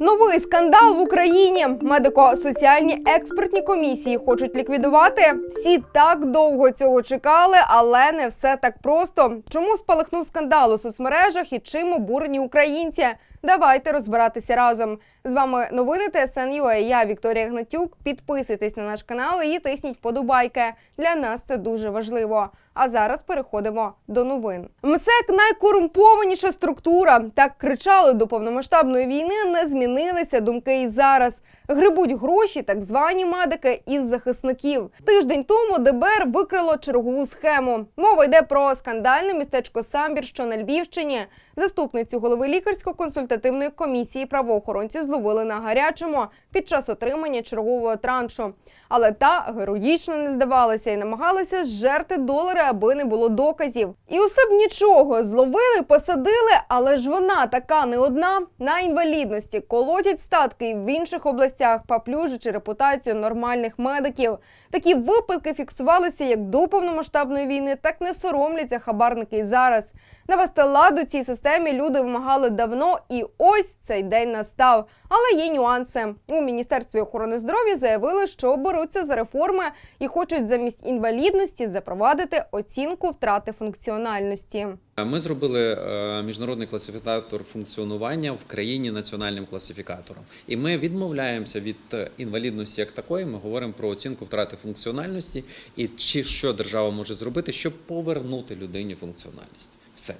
Новий скандал в Україні. Медико-соціальні експертні комісії хочуть ліквідувати. Всі так довго цього чекали, але не все так просто. Чому спалахнув скандал у соцмережах і чим обурені українці? Давайте розбиратися разом. З вами новини ТСН.UA. Я Вікторія Гнатюк. Підписуйтесь на наш канал і тисніть вподобайки. Для нас це дуже важливо. А зараз переходимо до новин. МСЕК найкорумпованіша структура. Так кричали до повномасштабної війни. Не змінилися думки і зараз. Грибуть гроші так звані медики із захисників. Тиждень тому ДБР викрило чергову схему. Мова йде про скандальне містечко Самбір, що на Львівщині. Заступницю голови лікарсько-консультативної комісії правоохоронці зловили на гарячому під час отримання чергового траншу. Але та героїчно не здавалася і намагалася зжерти долари, аби не було доказів. І усе б нічого зловили, посадили, але ж вона така не одна на інвалідності, колотять статки в інших областях, паплюжачи репутацію нормальних медиків. Такі випадки фіксувалися як до повномасштабної війни, так не соромляться хабарники зараз. Навести лад у цій системі люди вимагали давно, і ось цей день настав. Але є нюанси. У міністерстві охорони здоров'я заявили, що беруться за реформи і хочуть замість інвалідності запровадити оцінку втрати функціональності. Ми зробили е, міжнародний класифікатор функціонування в країні національним класифікатором, і ми відмовляємося від е, інвалідності як такої. Ми говоримо про оцінку втрати функціональності і чи що держава може зробити, щоб повернути людині функціональність. Все.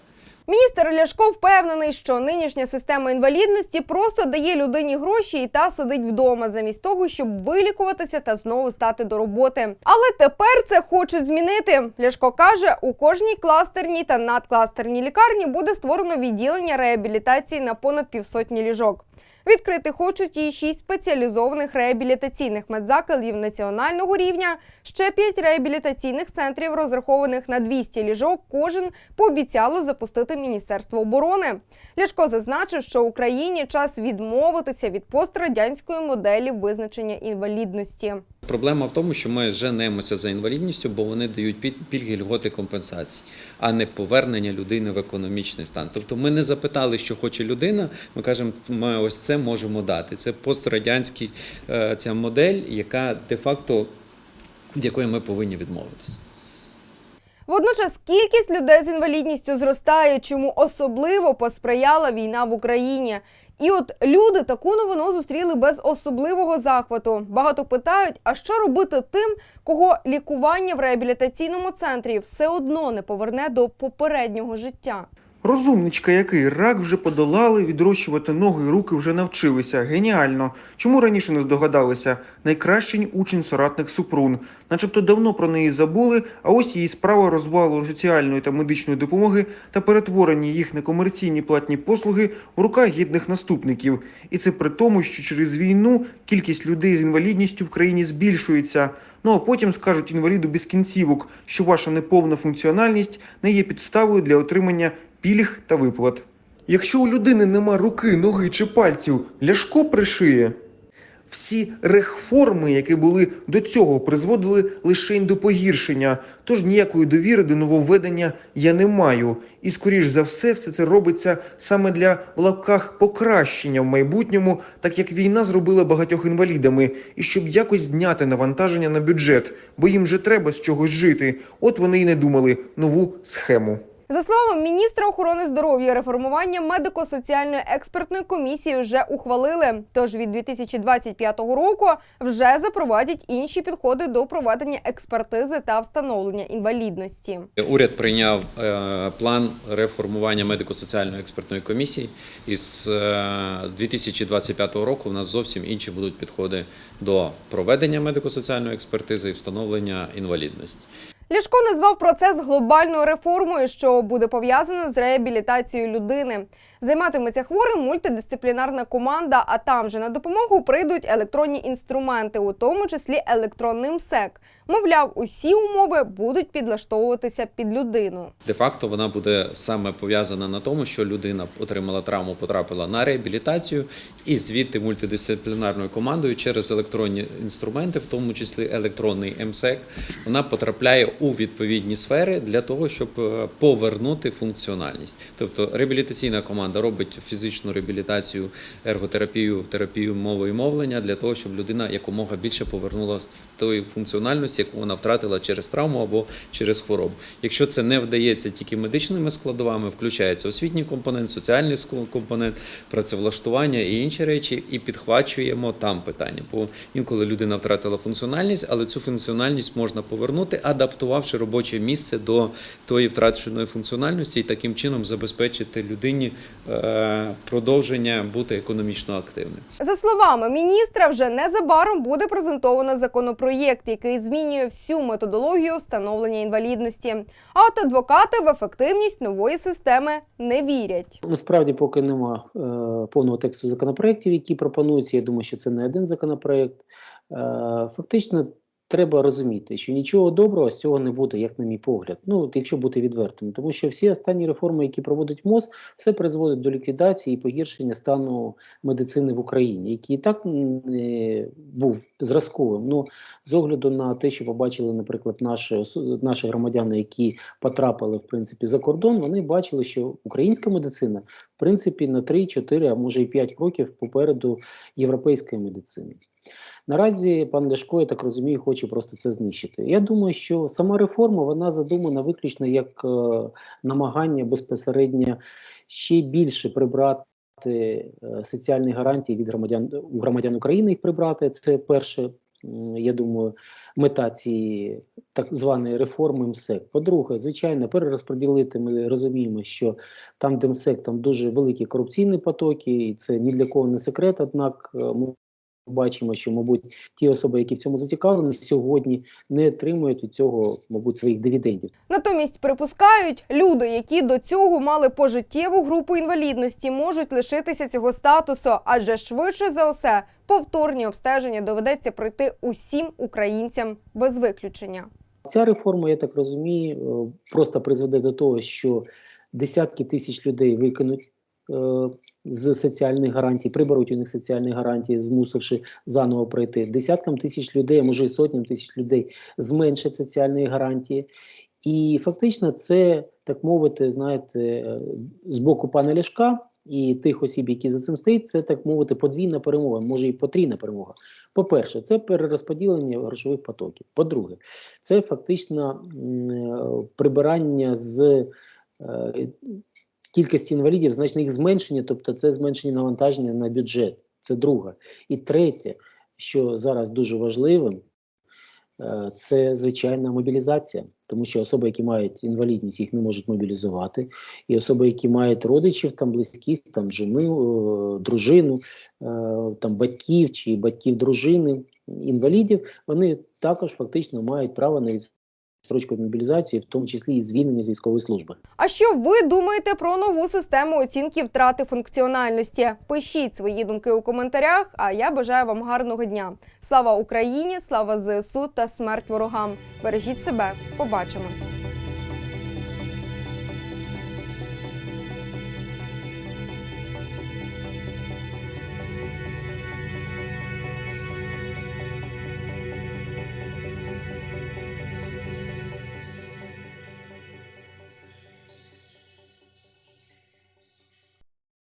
Міністр Ляшко впевнений, що нинішня система інвалідності просто дає людині гроші і та сидить вдома, замість того, щоб вилікуватися та знову стати до роботи. Але тепер це хочуть змінити. Ляшко каже, у кожній кластерній та надкластерній лікарні буде створено відділення реабілітації на понад півсотні ліжок. Відкрити хочуть і шість спеціалізованих реабілітаційних медзакладів національного рівня, ще п'ять реабілітаційних центрів, розрахованих на 200 ліжок. Кожен пообіцяло запустити Міністерство оборони. Ляшко зазначив, що Україні час відмовитися від пострадянської моделі визначення інвалідності. Проблема в тому, що ми женемося за інвалідністю, бо вони дають пільги, льготи, компенсації, а не повернення людини в економічний стан. Тобто ми не запитали, що хоче людина. Ми кажемо, ми ось це можемо дати. Це пострадянська е, ця модель, яка де-факто від якої ми повинні відмовитися. Водночас кількість людей з інвалідністю зростає, чому особливо посприяла війна в Україні. І от люди таку новину зустріли без особливого захвату. Багато питають: а що робити тим, кого лікування в реабілітаційному центрі все одно не поверне до попереднього життя? Розумничка який рак вже подолали, відрощувати ноги і руки вже навчилися. Геніально. Чому раніше не здогадалися? Найкращий учень соратник Супрун. Начебто давно про неї забули, а ось її справа розвалу соціальної та медичної допомоги та перетворення їх на комерційні платні послуги в руках гідних наступників. І це при тому, що через війну кількість людей з інвалідністю в країні збільшується. Ну а потім скажуть інваліду без кінцівок, що ваша неповна функціональність не є підставою для отримання пільг та виплат. Якщо у людини нема руки, ноги чи пальців, ляшко пришиє. Всі реформи, які були до цього, призводили лише до погіршення, тож ніякої довіри до нововведення я не маю. І скоріш за все, все це робиться саме для в лапках покращення в майбутньому, так як війна зробила багатьох інвалідами, і щоб якось зняти навантаження на бюджет, бо їм же треба з чогось жити. От вони й не думали нову схему. За словами міністра охорони здоров'я, реформування медико-соціальної експертної комісії вже ухвалили. Тож від 2025 року вже запровадять інші підходи до проведення експертизи та встановлення інвалідності. Уряд прийняв е, план реформування медико-соціальної експертної комісії. І з е, 2025 року у нас зовсім інші будуть підходи до проведення медико-соціальної експертизи і встановлення інвалідності. Ляшко назвав процес глобальною реформою, що буде пов'язано з реабілітацією людини. Займатиметься хворим мультидисциплінарна команда, а там же на допомогу прийдуть електронні інструменти, у тому числі електронний МСЕК. Мовляв, усі умови будуть підлаштовуватися під людину. Де-факто вона буде саме пов'язана на тому, що людина отримала травму, потрапила на реабілітацію, і звідти мультидисциплінарною командою через електронні інструменти, в тому числі електронний МСЕК, вона потрапляє у відповідні сфери для того, щоб е, повернути функціональність. Тобто реабілітаційна команда команда робить фізичну реабілітацію, ерготерапію, терапію мови і мовлення для того, щоб людина якомога більше повернулася в тої функціональності, яку вона втратила через травму або через хворобу. Якщо це не вдається тільки медичними складовами, включається освітній компонент, соціальний компонент, працевлаштування і інші речі, і підхвачуємо там питання. Бо інколи людина втратила функціональність, але цю функціональність можна повернути, адаптувавши робоче місце до тої втраченої функціональності, і таким чином забезпечити людині продовження бути економічно активним. За словами міністра, вже незабаром буде презентовано законопроєкт, який змінює всю методологію встановлення інвалідності. А от адвокати в ефективність нової системи не вірять. Насправді, поки нема е, повного тексту законопроєктів, які пропонуються. Я думаю, що це не один законопроєкт. Е, фактично, треба розуміти, що нічого доброго з цього не буде, як на мій погляд. Ну, якщо бути відвертим, тому що всі останні реформи, які проводить МОЗ, все призводить до ліквідації і погіршення стану медицини в Україні, який і так е, був зразковим. Ну, з огляду на те, що побачили, наприклад, наші, наші громадяни, які потрапили в принципі за кордон, вони бачили, що українська медицина в принципі на 3, 4, а може і 5 кроків попереду європейської медицини. Наразі пан Ляшко, я так розумію, хоче просто це знищити. Я думаю, що сама реформа вона задумана виключно як е, намагання безпосередньо ще більше прибрати е, соціальні гарантії від громадян громадян України їх прибрати. Це перше, я думаю, мета цієї так званої реформи МСЕК. По-друге, звичайно, перерозподілити ми розуміємо, що там, де МСЕК, там дуже великі корупційні потоки, і це ні для кого не секрет. Однак е, ми бачимо, що, мабуть, ті особи, які в цьому зацікавлені, сьогодні не отримують від цього, мабуть, своїх дивідендів. Натомість припускають, люди, які до цього мали пожиттєву групу інвалідності, можуть лишитися цього статусу, адже швидше за все повторні обстеження доведеться пройти усім українцям без виключення. Ця реформа, я так розумію, е, просто призведе до того, що десятки тисяч людей викинуть з соціальних гарантій, приберуть у них соціальні гарантії, змусивши заново пройти. Десяткам тисяч людей, а може і сотням тисяч людей зменшать соціальні гарантії. І фактично це, так мовити, знаєте, е, з боку пана Ляшка і тих осіб, які за цим стоять, це так мовити подвійна перемога, може і потрійна перемога. По-перше, це перерозподілення грошових потоків. По-друге, це фактично е, прибирання з е, кількості інвалідів, значно їх зменшення, тобто це зменшення навантаження на бюджет. Це друге. І третє, що зараз дуже важливим, е, це звичайна мобілізація, тому що особи, які мають інвалідність, їх не можуть мобілізувати, і особи, які мають родичів, там близьких, там жену, е, дружину, е, там батьків чи батьків дружини інвалідів, вони також фактично мають право на відстрочку від мобілізації, в тому числі і звільнення з військової служби. А що ви думаєте про нову систему оцінки втрати функціональності? Пишіть свої думки у коментарях. А я бажаю вам гарного дня. Слава Україні! Слава ЗСУ та смерть ворогам! Бережіть себе! Побачимось!